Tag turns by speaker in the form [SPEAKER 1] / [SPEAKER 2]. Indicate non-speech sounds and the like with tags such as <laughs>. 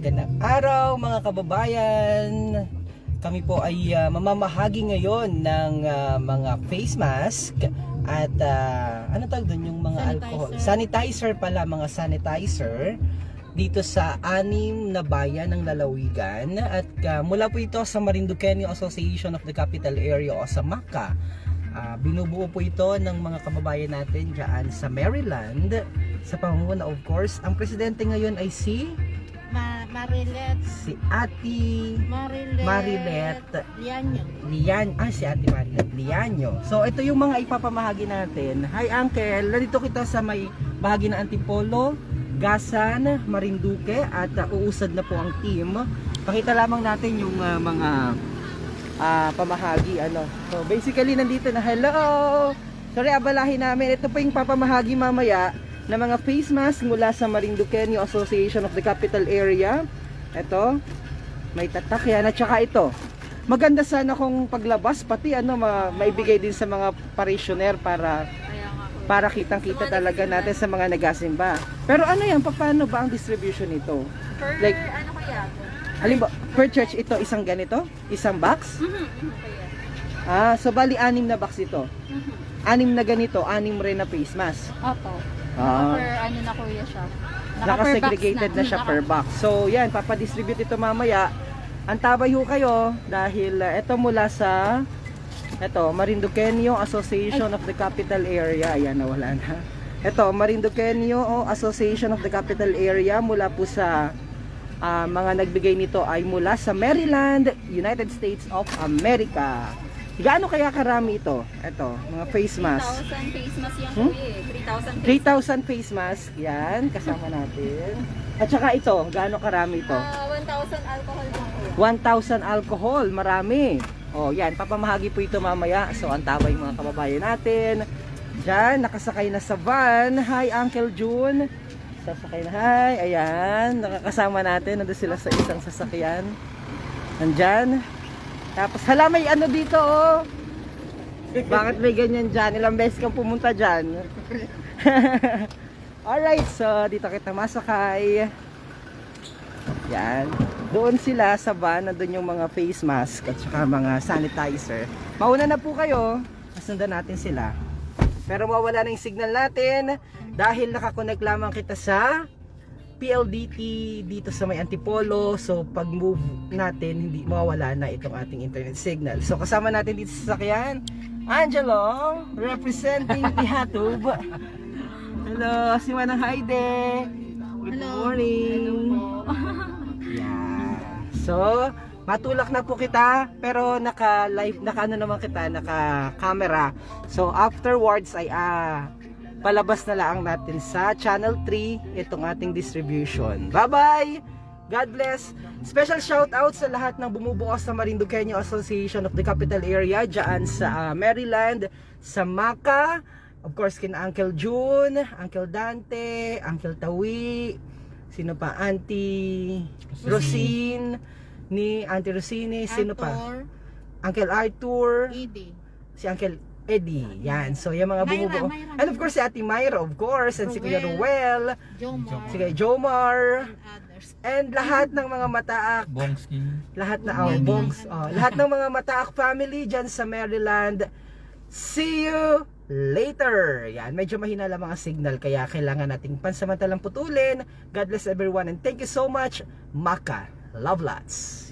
[SPEAKER 1] Magandang araw mga kababayan. Kami po ay ah, mamamahagi ngayon ng ah, mga face mask at ah, ano tawag doon yung mga
[SPEAKER 2] Sanitizer.
[SPEAKER 1] alcohol. Sanitizer pala, mga sanitizer dito sa anim na bayan ng lalawigan at ah, mula po ito sa Marinduqueño Association of the Capital Area o sa MACA. Ah, binubuo po ito ng mga kababayan natin dyan sa Maryland sa pamumuno of course. Ang presidente ngayon ay si
[SPEAKER 2] Marilet.
[SPEAKER 1] si Ati
[SPEAKER 2] Marilet.
[SPEAKER 1] Marilet.
[SPEAKER 2] Lianyo.
[SPEAKER 1] Lian, ah si Ate Marilet Lianyo. So ito yung mga ipapamahagi natin. Hi Uncle, nandito kita sa may bahagi ng Antipolo, Gasan, Marinduque at uh, uusad na po ang team. Pakita lamang natin yung uh, mga ah, pamahagi ano. So basically nandito na hello. Sorry abalahin namin. Ito po yung papamahagi mamaya na mga face mask mula sa Marinduqueño Association of the Capital Area. Ito, may tatak yan at saka ito. Maganda sana kung paglabas pati ano ma maibigay din sa mga parishioner para para kitang-kita talaga natin sa mga nagasimba. Pero ano yan, paano ba ang distribution nito?
[SPEAKER 2] Per,
[SPEAKER 1] like-
[SPEAKER 2] ano kaya?
[SPEAKER 1] Halimbawa, per church ito isang ganito, isang box.
[SPEAKER 2] Mhm, mhm, kaya.
[SPEAKER 1] Ah, so bali anim na box ito.
[SPEAKER 2] Mhm.
[SPEAKER 1] Anim na ganito, anim rin na face mask.
[SPEAKER 2] Opo.
[SPEAKER 1] Ah.
[SPEAKER 2] Per ano na kuya siya. Naka-per
[SPEAKER 1] Naka-segregated
[SPEAKER 2] box
[SPEAKER 1] na siya
[SPEAKER 2] Naka-
[SPEAKER 1] per box. So, yan, papadistribute ito mamaya. Antabay ho kayo dahil uh, ito mula sa ito, Marinduqueño Association of the Capital Area. Ayan, nawala na. Ito, Marinduqueño Association of the Capital Area mula po sa ah, mga nagbigay nito ay mula sa Maryland, United States of America. Gaano kaya karami ito? Ito, mga face mask.
[SPEAKER 2] 3,000 face mask yan
[SPEAKER 1] Hmm?
[SPEAKER 2] kuya eh. 3,000 face
[SPEAKER 1] 3,000 face mask. Yan, kasama natin. At saka ito, gaano karami ito?
[SPEAKER 2] Ah, 1,000 alcohol kuya.
[SPEAKER 1] 1,000 alcohol, marami. O yan, papamahagi po ito mamaya. So, antabay mga kababayan natin. Diyan, nakasakay na sa van. Hi, Uncle June. Sasakay na, hi. Ayan, nakakasama natin. Nandun sila sa isang sasakyan. Nandyan. Tapos, hala, may ano dito, oh. Bakit may ganyan dyan? Ilang beses kang pumunta dyan? <laughs> Alright, so dito kita masakay. Yan. Doon sila sa van, nandun yung mga face mask at saka mga sanitizer. Mauna na po kayo, kasundan natin sila. Pero mawala na yung signal natin dahil nakakonect lamang kita sa PLDT dito sa may Antipolo. So pag move natin, hindi mawawala na itong ating internet signal. So kasama natin dito sa sasakyan, Angelo, representing <laughs> Pihatub. Hello, si Manang Haide. Good
[SPEAKER 2] Hello.
[SPEAKER 1] morning.
[SPEAKER 2] Hello. <laughs>
[SPEAKER 1] Yan. So, matulak na po kita pero naka live naka ano naman kita naka camera. So afterwards ay ah palabas na lang natin sa channel 3 itong ating distribution. Bye-bye. God bless. Special shout out sa lahat ng bumubuo sa Marinduqueño Association of the Capital Area diyan sa ah, Maryland, sa Maca, of course kina Uncle June, Uncle Dante, Uncle Tawi, sino pa? Auntie Rosine, ni Auntie Rosine, sino pa? Uncle Arthur,
[SPEAKER 2] Edie.
[SPEAKER 1] si Uncle Eddie. Yan. So, yung mga
[SPEAKER 2] Myra,
[SPEAKER 1] bumubuo.
[SPEAKER 2] Myra,
[SPEAKER 1] And of course, si Ate Myra, of course. And si Kuya Ruel.
[SPEAKER 2] Jomar,
[SPEAKER 1] Si Kuya Jomar.
[SPEAKER 2] and others.
[SPEAKER 1] And lahat ng mga mataak.
[SPEAKER 3] Bongski.
[SPEAKER 1] Lahat na, oh, bongs. Oh, lahat ng mga mataak family dyan sa Maryland. See you later. Yan. Medyo mahina lang mga signal. Kaya kailangan nating pansamantalang putulin. God bless everyone. And thank you so much. Maka. Love lots.